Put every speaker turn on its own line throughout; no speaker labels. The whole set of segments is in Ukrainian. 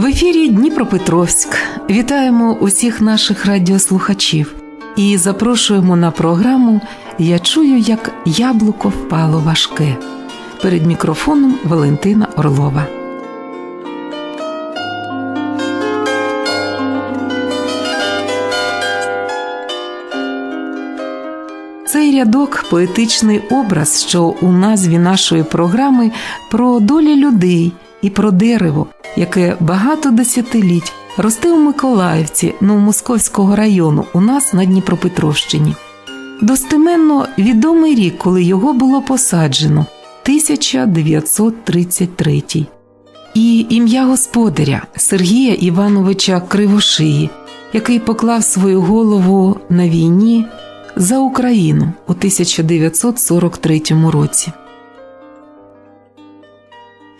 В ефірі Дніпропетровськ. Вітаємо усіх наших радіослухачів і запрошуємо на програму Я чую, як яблуко впало важке. Перед мікрофоном Валентина Орлова. Цей рядок поетичний образ, що у назві нашої програми про долі людей і про дерево, яке багато десятиліть росте у Миколаївці Новомосковського району у нас на Дніпропетровщині. Достеменно відомий рік, коли його було посаджено 1933. І ім'я господаря Сергія Івановича Кривошиї, який поклав свою голову на війні за Україну у 1943 році.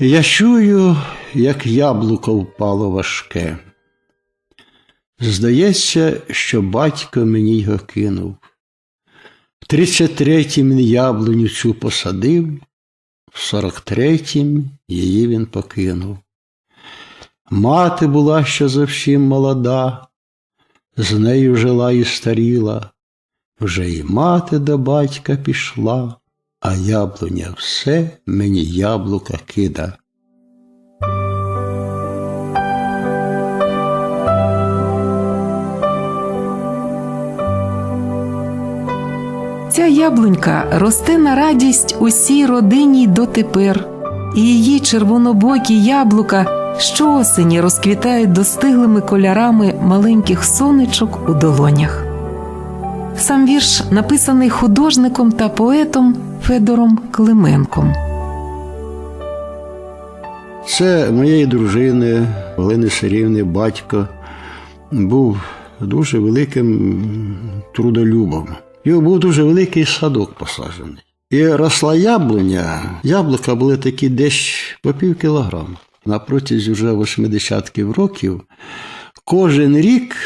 Я чую, як яблуко впало важке. Здається, що батько мені його кинув. В 33-м він яблуню цю посадив, в 43-м її він покинув. Мати була ще зовсім молода, з нею жила і старіла, вже і мати до батька пішла, а яблуня все мені яблука кида.
Ця яблунька росте на радість усій родині дотепер, і її червонобокі яблука щоосені розквітають достиглими кольорами маленьких сонечок у долонях. Сам вірш написаний художником та поетом Федором Клименком.
Це моєї дружини Олени Сирівни батько був дуже великим трудолюбом. Його був дуже великий садок посаджений. І росла яблуня, яблука були такі десь по пів кілограма. На протязі вже 80-х років кожен рік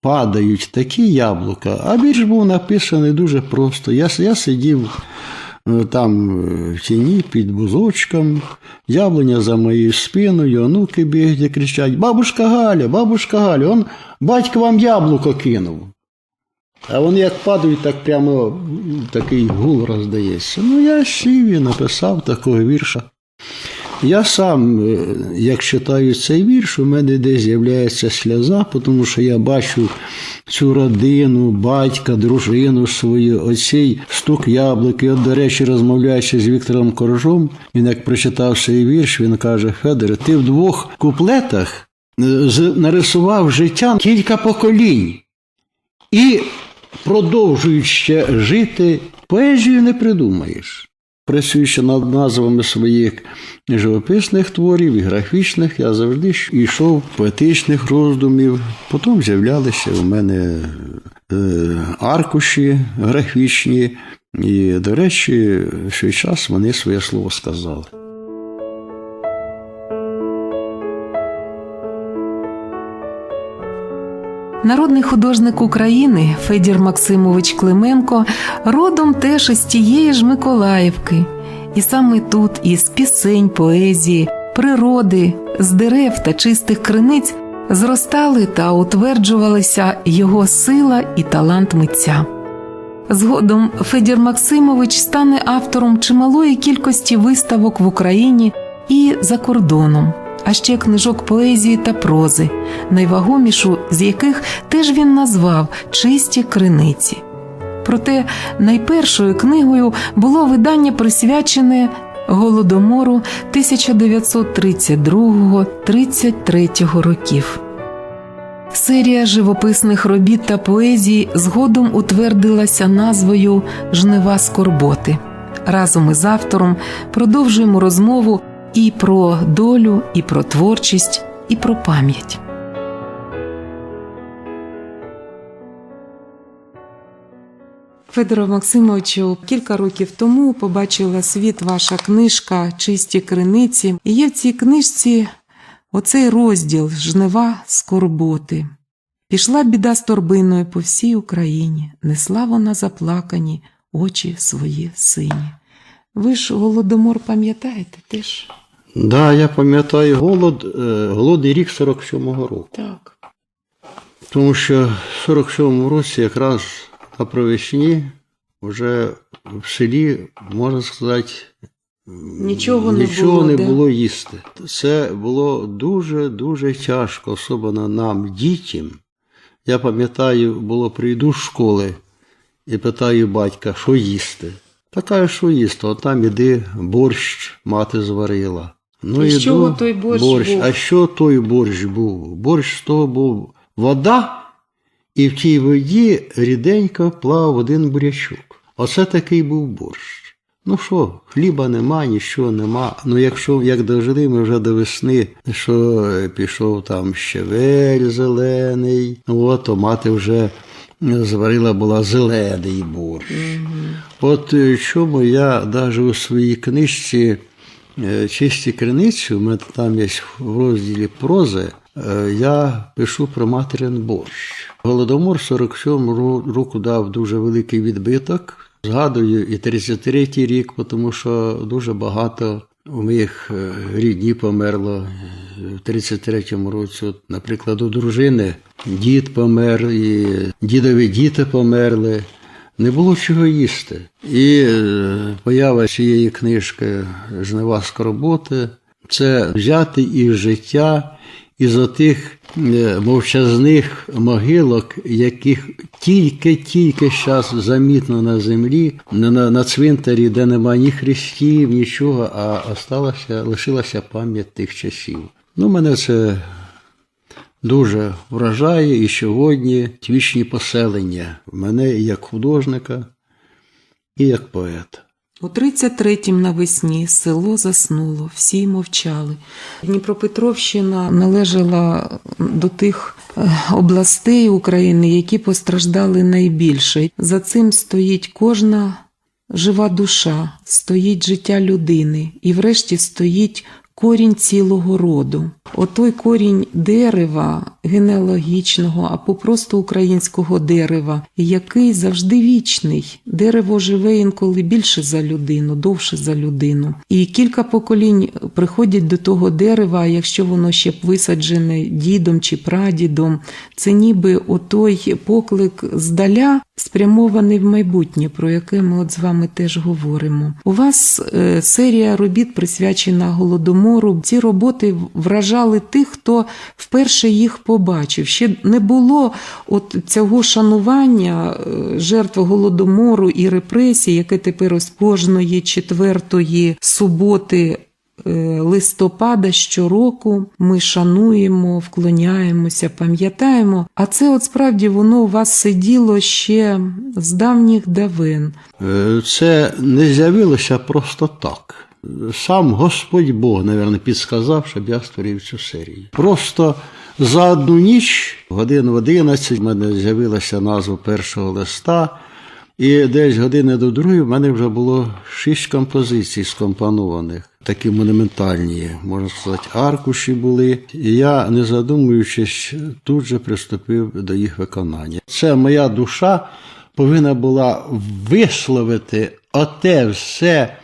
падають такі яблука, а вірш був написаний дуже просто. Я, я сидів е, там е, в тіні під бузочком, яблуня за моєю спиною, онуки бігають кричать: Бабушка Галя, бабушка Галя, он батько вам яблуко кинув. А вони як падають, так прямо такий гул роздається. Ну, я сів і написав такого вірша. Я сам, е, як читаю цей вірш, у мене десь з'являється сльоза, тому що я бачу цю родину, батька, дружину свою, оцей стук яблук. І от, до речі, розмовляючи з Віктором Коржом, він як прочитав цей вірш, він каже: Федоре, ти в двох куплетах е, нарисував життя кілька поколінь. І продовжують ще жити, поезію не придумаєш. Працюючи над назвами своїх живописних творів і графічних, я завжди йшов поетичних роздумів. Потім з'являлися у мене е, аркуші графічні, і, до речі, в свій час вони своє слово сказали.
Народний художник України Федір Максимович Клименко родом теж із тієї ж Миколаївки, і саме тут із пісень, поезії, природи, з дерев та чистих криниць зростали та утверджувалися його сила і талант митця. Згодом Федір Максимович стане автором чималої кількості виставок в Україні і за кордоном, а ще книжок поезії та прози, найвагомішу з яких теж він назвав Чисті криниці. Проте найпершою книгою було видання присвячене Голодомору 1932-33 років. Серія живописних робіт та поезії згодом утвердилася назвою Жнива скорботи. Разом із автором продовжуємо розмову і про долю, і про творчість, і про пам'ять. Федоре Максимовичу, кілька років тому побачила світ ваша книжка Чисті криниці. І є в цій книжці оцей розділ Жнива скорботи. Пішла біда з торбиною по всій Україні, несла вона заплакані очі свої сині. Ви ж голодомор пам'ятаєте теж?
Да, я пам'ятаю голод, е, голодний рік 47-го року.
Так.
Тому що в 47-му році якраз на провесні вже в селі, можна сказати,
Нічого не було,
не було їсти. Це було дуже-дуже тяжко, особливо нам, дітям. Я пам'ятаю, було прийду з школи і питаю батька, що їсти. Та каже, що їсти, от там іди борщ мати зварила. Ну,
І з чого той борщ був?
А що той борщ був? Борщ з того був вода, і в тій воді ріденько плавав один бурячок. Оце такий був борщ. Ну що, хліба нема, нічого нема. Ну якщо як дожили ми вже до весни, що пішов там щавель зелений, ну от, то мати вже зварила була зелений борщ. От е, чому я навіть у своїй книжці е, Чисті криниці, у мене там є в розділі прози, е, я пишу про материн борщ. Голодомор 47 ро- року дав дуже великий відбиток. Згадую і 33-й рік, тому що дуже багато у моїх е, рідні померло в 33-му році. От, наприклад, у дружини дід помер, і дідові діти померли. Не було чого їсти. І е, поява цієї книжки Жнива скорботи це взяти із життя із отих е, мовчазних могилок, яких тільки-тільки зараз замітно на землі, на, на, цвинтарі, де немає ні хрестів, нічого, а осталася, лишилася пам'ять тих часів. Ну, мене це дуже вражає і сьогодні вічні поселення мене і як художника, і як поета.
У 33-м навесні село заснуло, всі мовчали. Дніпропетровщина належала до тих е, областей України, які постраждали найбільше. За цим стоїть кожна жива душа, стоїть життя людини, і врешті стоїть корінь цілого роду. Отой корінь дерева генеалогічного або просто українського дерева, який завжди вічний. Дерево живе інколи більше за людину, довше за людину. І кілька поколінь приходять до того дерева, якщо воно ще б висаджене дідом чи прадідом, це ніби отой поклик здаля спрямований в майбутнє, про яке ми от з вами теж говоримо. У вас е, серія робіт присвячена голодомору. Ці роботи вражали тих, хто вперше їх побачив. Ще не було от цього шанування е, жертв голодомору і репресій, яке тепер ось кожної четвертої суботи. е, Листопада щороку ми шануємо, вклоняємося, пам'ятаємо. А це от справді воно у вас сиділо ще з давніх давин.
Е, Це не з'явилося просто так. Сам Господь Бог, мабуть, підсказав, щоб я створив цю серію. Просто за одну ніч, годин в 11, в мене з'явилася назва першого листа, і десь години до другої в мене вже було шість композицій скомпонованих, такі монументальні, можна сказати, аркуші були. І я, не задумуючись, тут же приступив до їх виконання. Це моя душа повинна була висловити оте все,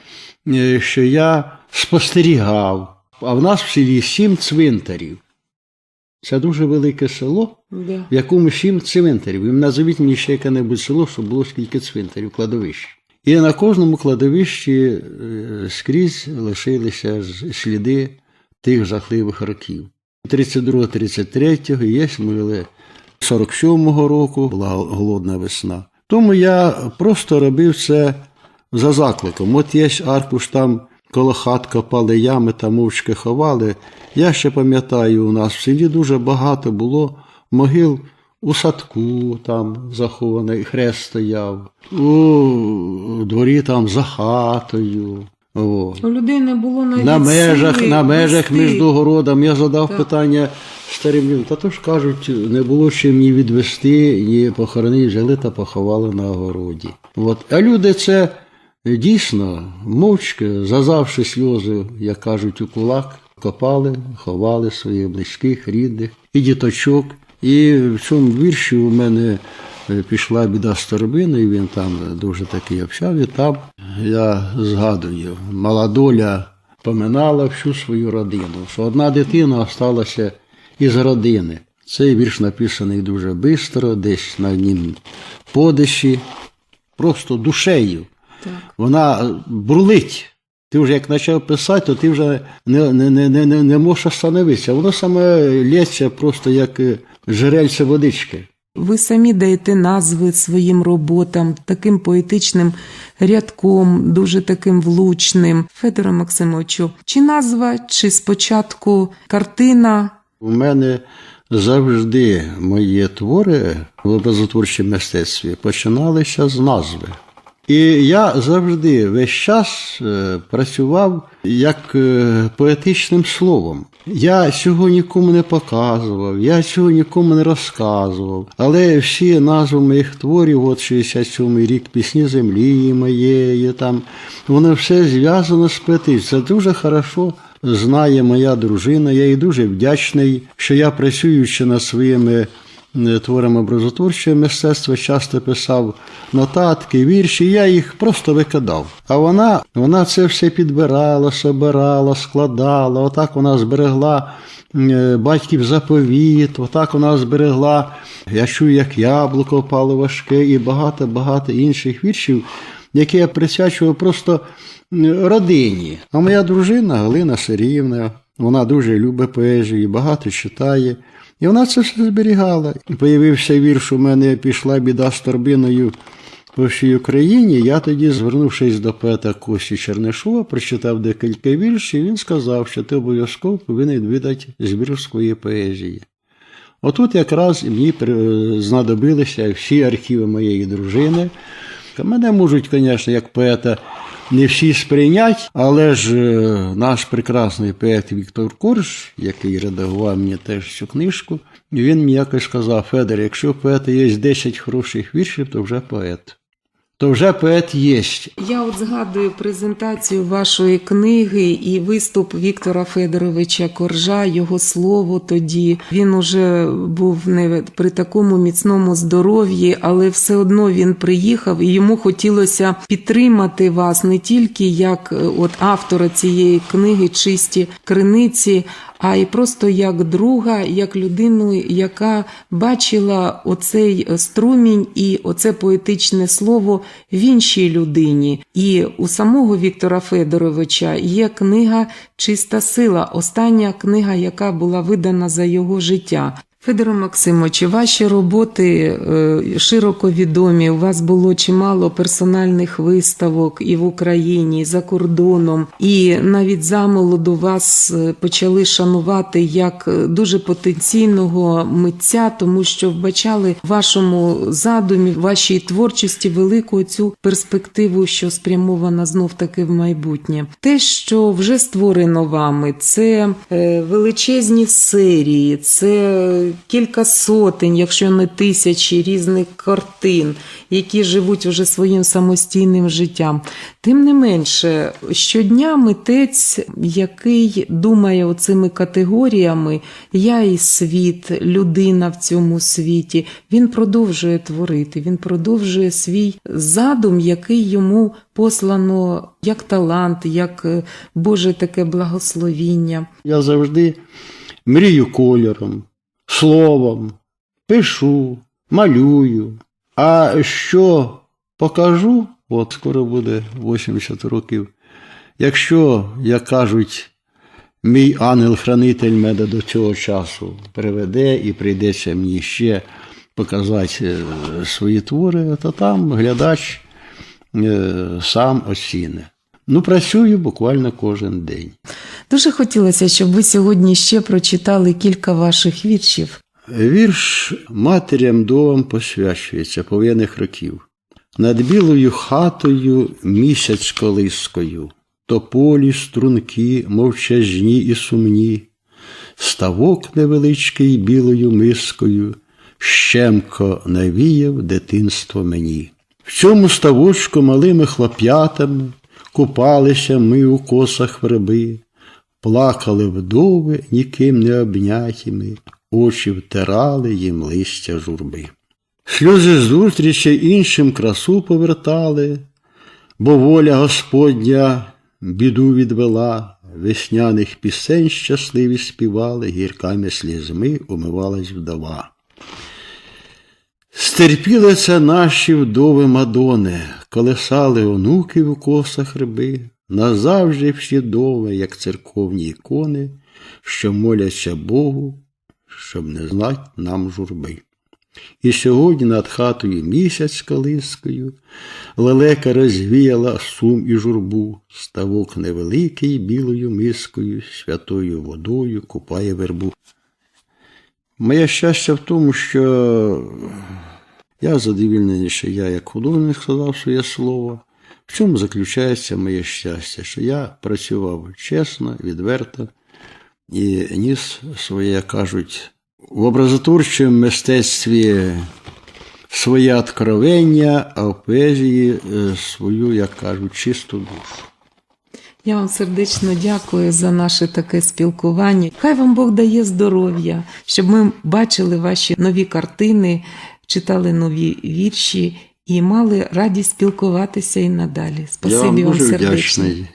е, що я спостерігав. А в нас в селі сім цвинтарів. Це дуже велике село,
Да.
в якому сім цвинтарів. І назовіть мені ще яке-небудь село, щоб було скільки цвинтарів, кладовищ. І на кожному кладовищі е, скрізь лишилися сліди тих жахливих років. 32-33 є могили 47-го року, була голодна весна. Тому я просто робив це за закликом. От є аркуш там коло хат копали ями та мовчки ховали. Я ще пам'ятаю, у нас в селі дуже багато було могил у садку там захований, хрест стояв, у дворі там за хатою. О.
У людей не було навіть
На межах,
сили
на межах
вести.
між городом. Я задав
Так.
питання старим людям. Та то ж кажуть, не було чим ні відвести, ні похоронити, жили та поховали на огороді. От. А люди це дійсно мовчки, зазавши сльози, як кажуть, у кулак, копали, ховали своїх близьких, рідних і діточок. І в цьому вірші у мене е, пішла біда з торбиною, він там дуже такий общав, і там я згадую, мала доля поминала всю свою родину, що одна дитина осталася із родини. Цей вірш написаний дуже швидко, десь на однім подиші, просто душею. Вона бурлить. Ти вже як почав писати, то ти вже не, не, не, не, не, можеш остановитися. Воно саме лється просто як е, жерельце водички.
Ви самі даєте назви своїм роботам таким поетичним рядком, дуже таким влучним. Федоре Максимовичу, чи назва, чи спочатку картина?
У мене завжди мої твори в образотворчому мистецтві починалися з назви. І я завжди весь час е, працював як е, поетичним словом. Я цього нікому не показував, я цього нікому не розказував. Але всі назви моїх творів, от 67-й рік, пісні землі моєї, там, воно все зв'язано з поетичним. Це дуже хорошо знає моя дружина. Я їй дуже вдячний, що я працюючи над своїми творами образотворчого мистецтва, часто писав нотатки, вірші, я їх просто викидав. А вона, вона це все підбирала, собирала, складала. Отак вона зберегла е, батьків заповіт, отак вона зберегла. Я чую, як яблуко впало важке, і багато-багато інших віршів, які я присвячував просто родині. А моя дружина Галина Сирівна, вона дуже любить поезію, багато читає. І вона це все зберігала. Появився вірш у мене пішла біда з торбиною по всій Україні. Я тоді, звернувшись до поета Кості Чернишова, прочитав декілька віршів, і він сказав, що ти обов'язково повинен видати збір своєї поезії. Отут якраз мені знадобилися всі архіви моєї дружини. Мене можуть, звісно, як поета не всі сприйнять, але ж е, наш прекрасний поет Віктор Курш, який редагував мені теж цю книжку, він мені якось сказав: Федор, якщо поета є 10 хороших віршів, то вже поет. То вже поет є.
Я от згадую презентацію вашої книги і виступ Віктора Федоровича Коржа, його слово тоді. Він уже був не при такому міцному здоров'ї, але все одно він приїхав і йому хотілося підтримати вас не тільки як е, от автора цієї книги Чисті криниці. А й просто як друга, як людину, яка бачила оцей струмінь і оце поетичне слово в іншій людині. І у самого Віктора Федоровича є книга Чиста сила, остання книга, яка була видана за його життя. Федоре Максимовичу, ваші роботи е, широко відомі. У вас було чимало персональних виставок і в Україні, і за кордоном. І навіть замолоду вас е, почали шанувати як е, дуже потенційного митця, тому що вбачали в вашому задумі, вашій творчості велику цю перспективу, що спрямована знов таки в майбутнє. Те, що вже створено вами, це величезні серії, це кілька сотень, якщо не тисячі різних картин, які живуть вже своїм самостійним життям. Тим не менше, щодня митець, який думає оцими категоріями, я і світ, людина в цьому світі, він продовжує творити, він продовжує свій задум, який йому послано як талант, як е, Боже таке благословіння.
Я завжди мрію кольором, словом, пишу, малюю. А що покажу, от скоро буде 80 років. Якщо, як кажуть, мій ангел-хранитель мене до цього часу приведе і прийдеться мені ще показати е, свої твори, то там глядач е, сам оціни. Ну, працюю буквально кожен день.
Дуже хотілося, щоб ви сьогодні ще прочитали кілька ваших віршів.
Вірш матірям домам посвячується пов'яних років. Над білою хатою місяць колискою, тополі струнки, мовчазні і сумні, ставок невеличкий білою мискою, щемко навіяв дитинство мені. В цьому ставочку малими хлоп'ятами купалися ми у косах верби, плакали вдови ніким не обнятіми, очі втирали їм листя журби. Сльози зустрічі іншим красу повертали, бо воля Господня біду відвела, весняних пісень щасливі співали, гірками слізьми умивалась вдова. Стерпіли це наші вдови Мадони, колесали онуки в косах рби, назавжди всі як церковні ікони, що моляться Богу, щоб не знать нам журби. І сьогодні над хатою місяць колискою, лелека розвіяла сум і журбу, ставок невеликий білою мискою, святою водою купає вербу. Моє щастя в тому, що я задовільнений, що я, як художник, сказав своє слово. В чому заключається моє щастя? Що я працював чесно, відверто і ніс своє, як кажуть, в образотворчому мистецтві своє откровення, а в поезії е, свою, як кажуть, чисту душу.
Я вам сердечно дякую за наше таке спілкування. Хай вам Бог дає здоров'я, щоб ми бачили ваші нові картини, читали нові вірші і мали радість спілкуватися і надалі.
я
Спасибі
вам
вам
дуже
сердечно.
вдячний.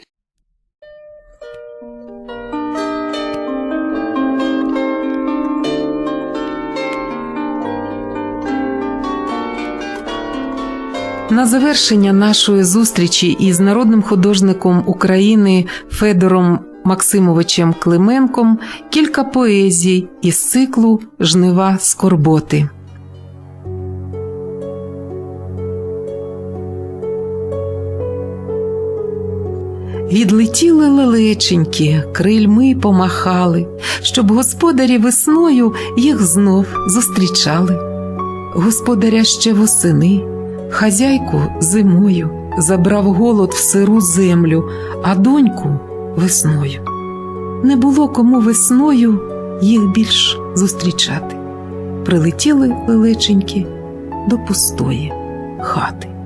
На завершення нашої зустрічі із народним художником України Федором Максимовичем Клименком кілька поезій із циклу Жнива скорботи. Відлетіли лелеченьки, крильми помахали, щоб господарі весною їх знов зустрічали. Господаря ще восени, хазяйку зимою, забрав голод в сиру землю, а доньку весною. Не було кому весною їх більш зустрічати. Прилетіли лелеченьки до пустої хати.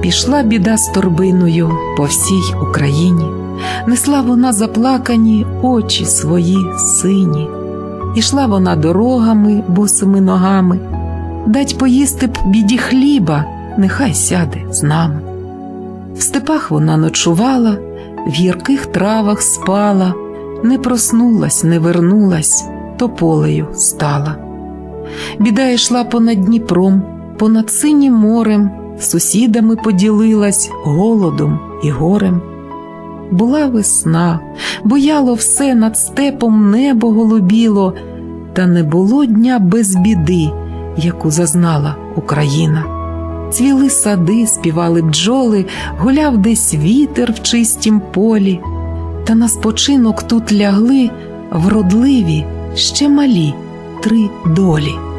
Пішла біда з торбиною по всій Україні, несла вона заплакані очі свої сині, ішла вона дорогами босими ногами, дать поїсти б біді хліба, нехай сяде з нами. В степах вона ночувала, в гірких травах спала, не проснулась, не вернулась, то полею стала. Біда йшла понад Дніпром, понад синім морем, сусідами поділилась голодом і горем. Була весна, бояло все над степом небо голубіло, та не було дня без біди, яку зазнала Україна. Цвіли сади, співали бджоли, гуляв десь вітер в чистім полі, та на спочинок тут лягли вродливі, ще малі три долі.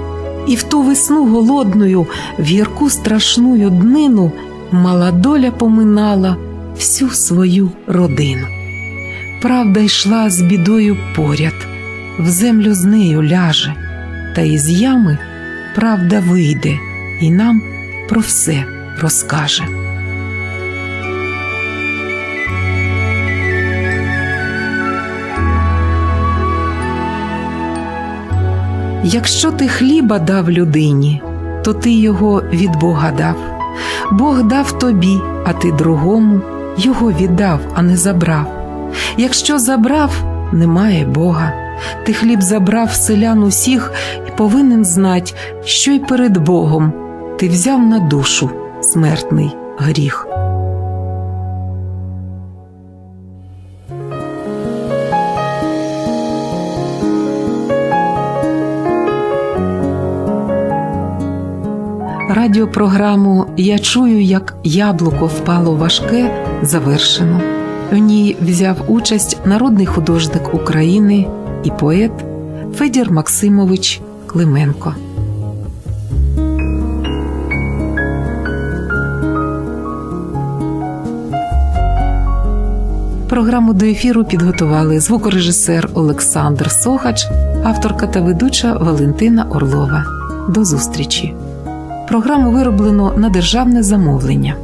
І в ту весну голодною, в гірку страшную днину мала доля поминала всю свою родину. Правда йшла з бідою поряд, в землю з нею ляже, та із ями правда вийде і нам про все розкаже. Якщо ти хліба дав людині, то ти його від Бога дав. Бог дав тобі, а ти другому його віддав, а не забрав. Якщо забрав, немає Бога. Ти хліб забрав селян усіх і повинен знать, що й перед Богом ти взяв на душу смертний гріх. Радіопрограму Я чую, як яблуко впало важке завершено. В ній взяв участь народний художник України і поет Федір Максимович Клименко. Програму до ефіру підготували звукорежисер Олександр Сохач, авторка та ведуча Валентина Орлова. До зустрічі! Програму вироблено на державне замовлення.